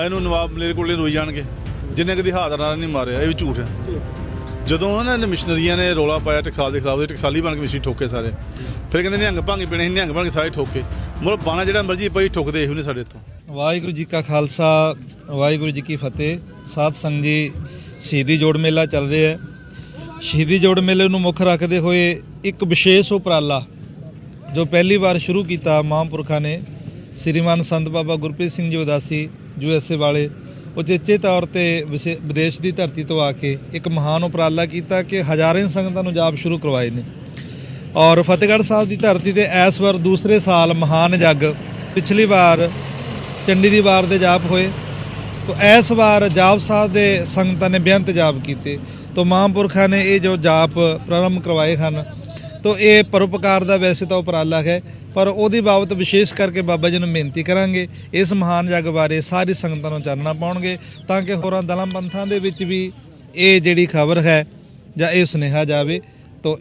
ਇਹਨੂੰ ਨਵਾਬ ਮਲੇਰ ਕੋਲੇ ਰੋਈ ਜਾਣਗੇ। ਜਿੰਨੇ ਕਦੀ ਹਾਦਰ ਨਾਲ ਨਹੀਂ ਮਾਰਿਆ, ਇਹ ਵੀ ਝੂਠ ਹੈ। ਜਦੋਂ ਉਹਨਾਂ ਨੇ ਮਿਸ਼ਨਰੀਆਂ ਨੇ ਰੋਲਾ ਪਾਇਆ, ਟਕਸਾਲ ਦੇ ਖਿਲਾਫ ਦੇ ਟਕਸਾਲੀ ਬਣ ਕੇ ਮਿਸ਼ੀ ਠੋਕੇ ਸਾਰੇ। ਫਿਰ ਕਹਿੰਦੇ ਨਿਹੰਗ ਭੰਗ ਪੀਣੇ ਨਿਹੰਗ ਬਣ ਕੇ ਸਾਰੇ ਠੋਕੇ। ਮਤਲਬ ਬਾਣਾ ਜਿਹੜਾ ਮਰਜ਼ੀ ਪਈ ਠੋਕਦੇ ਇਹੋ ਨੇ ਸਾਡੇ ਤੋਂ ਵਾਹਿਗੁਰੂ ਜੀ ਕਾ ਖਾਲਸਾ, ਵਾਹਿਗੁਰੂ ਜੀ ਕੀ ਫਤਿਹ। ਸਾਧ ਸੰਗਤ ਜੀ, ਸ਼ਹੀਦੀ ਜੋੜ ਮੇਲਾ ਚੱਲ ਰਿਹਾ ਹੈ। ਸ਼ਹੀਦੀ ਜੋੜ ਮੇਲੇ ਨੂੰ ਮੁੱਖ ਰੱਖਦੇ ਹੋਏ ਇੱਕ ਵਿਸ਼ੇਸ਼ ਉਪਰਾਲਾ, ਜੋ ਪਹਿਲੀ ਵਾਰ ਸ਼ੁਰੂ ਕੀਤਾ ਮਹਾਂਪੁਰਖਾਂ ਨੇ, ਸ੍ਰੀਮਾਨ ਸੰਤ ਬਾਬਾ ਗੁਰਪ੍ਰੀਤ ਸਿੰਘ ਜੀ ਉਦਾਸੀ ਯੂਐਸਏ ਵਾਲੇ ਉਚੇਚੇ ਤੌਰ ਤੇ ਵਿਸ਼ੇ- ਵਿਦੇਸ਼ ਦੀ ਧਰਤੀ ਤੋਂ ਆ ਕੇ ਇੱਕ ਮਹਾਨ ਉਪਰਾਲਾ ਕੀਤਾ ਕਿ ਹਜ਼ਾਰਾਂ ਸੰਗਤਾਂ ਨੂੰ ਜਾਪ ਸ਼ੁਰੂ ਕਰਵਾਏ ਨੇ। ਔਰ ਫਤਿਹਗੜ੍ਹ ਸਾਹਿਬ ਦੀ ਧਰਤੀ ਤੇ ਇਸ ਵਾਰ ਦੂਸਰੇ ਸਾਲ ਮਹਾਨ ਜੱਗ, ਪਿਛਲੀ ਵਾਰ ਚੰਡੀ ਦੀ ਵਾਰ ਦੇ ਜਾਪ ਹੋਏ। ਤੋ ਇਸ ਵਾਰ ਜਾਪ ਸਾਹਿਬ ਦੇ ਸੰਗਤਾਂ ਨੇ ਬੇਅੰਤ ਜਾਪ ਕੀਤੇ। ਤੋ ਮਹਾਂਪੁਰਖਾਂ ਨੇ ਇਹ ਜੋ ਜਾਪ ਪ੍ਰਾਰੰਭ ਕਰਵਾਏ ਹਨ ਤੋ ਇਹ ਪਰਉਪਕਾਰ ਦਾ ਵੈਸੇ ਤਾਂ ਉਪਰਾਲਾ ਹੈ, ਪਰ ਉਹਦੀ ਬਾਬਤ ਵਿਸ਼ੇਸ਼ ਕਰਕੇ ਬਾਬਾ ਜੀ ਨੂੰ ਬੇਨਤੀ ਕਰਾਂਗੇ, ਇਸ ਮਹਾਨ ਜੱਗ ਬਾਰੇ ਸਾਰੀ ਸੰਗਤਾਂ ਨੂੰ ਚਾਨਣਾ ਪਾਉਣਗੇ, ਤਾਂ ਕਿ ਹੋਰਾਂ ਦਲਾਂ ਪੰਥਾਂ ਦੇ ਵਿੱਚ ਵੀ ਇਹ ਜਿਹੜੀ ਖਬਰ ਹੈ ਜਾਂ ਇਹ ਸੁਨੇਹਾ ਜਾਵੇ, ਤਾਂ